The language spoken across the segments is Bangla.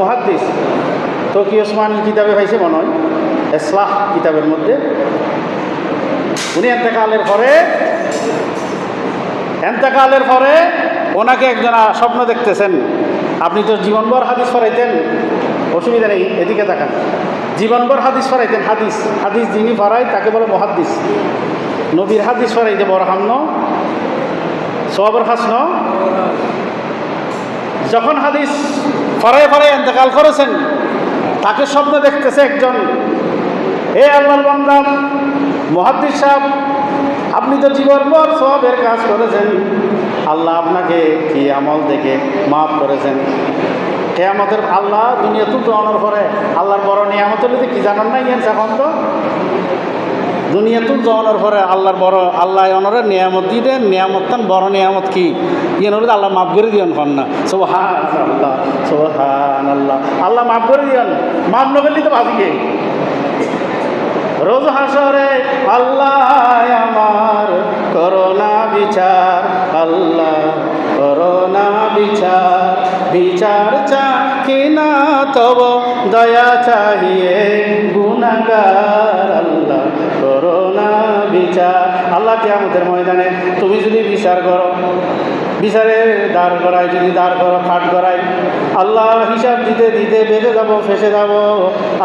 মহাদ্দিস। তকি ওসমান কিতাবে পাইছে মনে হয় এসলাহ কিতাবের মধ্যে। উনি এতেকালের পরে এতেকালের পরে ওনাকে একজন স্বপ্ন দেখতেছেন। আপনি তো জীবনভর হাদিস ফরাইতেন অসুবিধা নেই, এদিকে তাকান। জীবনভর হাদিস ফরাইতেন হাদিস হাদিস যিনি ফরাই তাকে বলে মহাদ্দিস। নবীর হাদিস ফরাইতে বড় হামন সবর হাসন যখন হাদিস ফরাই ফরাই এতেকাল করেছেন, তাকে স্বপ্ন দেখতেছে একজন। হে আল্লাহর বান্দা, মহাদ্দিস সাহেব, আপনি তো জীবনভর সবের কাজ করেছেন। আল্লাহ আপনাকে কি আমল দেখে মাফ করেছেন? কেয়ামতের আল্লাহ দুনিয়া তুলতে অনর করে। আল্লাহর বড় নিয়ামতের মধ্যে কি জানান নাই এখন তো? দুনিয়া তুলতে অনর করে আল্লাহর বড় আল্লাহ অনরের নিয়ামত দিয়ে দেন। নিয়ামত তান বড় নিয়ামত কি? ইয়ে নলে আল্লাহ মাফ করে দিয়ন, হন না। সোহান আল্লাহ সোহান আল্লাহ আল্লাহ মাফ করে দিয়ন। মাফ নগরলি তো ভাবিকে রোজ হাসরে আল্লাহ আমার করোনা বিচার, আল্লাহ করোনা বিচার। বিচার চাকি না তব, দয়া চাহিয়ে গুণাগার আল্লাহ কে আমাদের ময়দানে তুমি যদি বিচার করো, বিচারের দাঁড় করায় যদি দাঁড় করো, খাট করাই আল্লাহ হিসাব দিতে দিতে বেঁধে যাব, ফেসে যাব।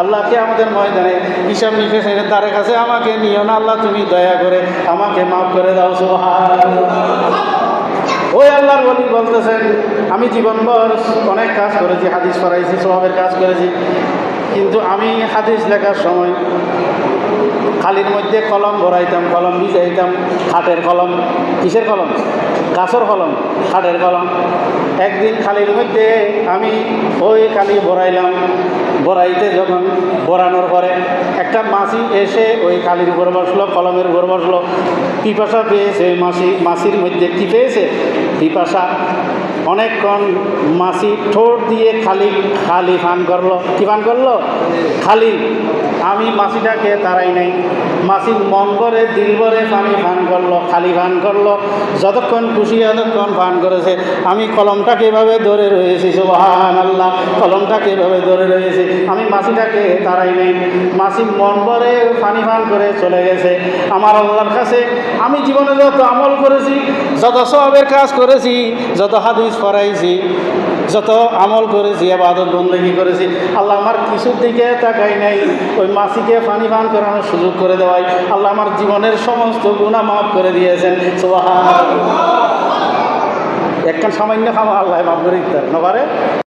আল্লাহকে আমাদের ময়দানে হিসাব নিকেশের দ্বারে কাছে আমাকে নিও না, আল্লাহ তুমি দয়া করে আমাকে মাফ করে দাও ওই আল্লাহর বলি বলতেছেন, আমি জীবনভর অনেক কাজ করেছি, হাদিস পড়াইছি সবের কাজ করেছি। কিন্তু আমি হাদিস লেখার সময় খালির মধ্যে কলম ভরাইতাম, কলম ভিজাইতাম হাটের কলম, কিসের কলম? গাছের কলম হাটের কলম। একদিন খালির মধ্যে আমি ওই খালি ভরাইলাম, ভরাইতে যখন ভরানোর পরে একটা মাসি এসে ওই কালির উপর বসল, কলমের উপর বসল। পিপাসা পেয়েছে মাসি, মাসির মধ্যে কী পেয়েছে? পিপাসা। অনেকক্ষণ মাসি ঠোঁট দিয়ে খালি খালি ফান করল। কী ফান করল? খালি। আমি মাসিটাকে তারাই নাই। মাসি মন করে দিল ভরে পানি ফান করল, খালি ফান করল। যতক্ষণ খুশি ততক্ষণ ফান করেছে। আমি কলমটাকে এভাবে ধরে রয়েছি সুবাহান আল্লাহ কলমটাকে এভাবে ধরে রয়েছি। আমি মাসিটাকে তারাই নেই। মাসি ভরে পানি ফান করে চলে গেছে। আমার আল্লাহর কাছে আমি জীবনে যত আমল করেছি, যত সবের কাজ করেছি, যত হাদিস পড়াইছি, যত আমল করেছি, আবাদত বন্দী করেছি, আল্লাহ আমার কিছুর দিকে তাকাই নাই। ওই মাসিকে পানি পান করানোর সুযোগ করে দেওয়াই আল্লাহ আমার জীবনের সমস্ত গুণা মাফ করে দিয়েছেন। সোহান একখান সামান্য খামা, আল্লাহ মাফ করে দিতে নবারে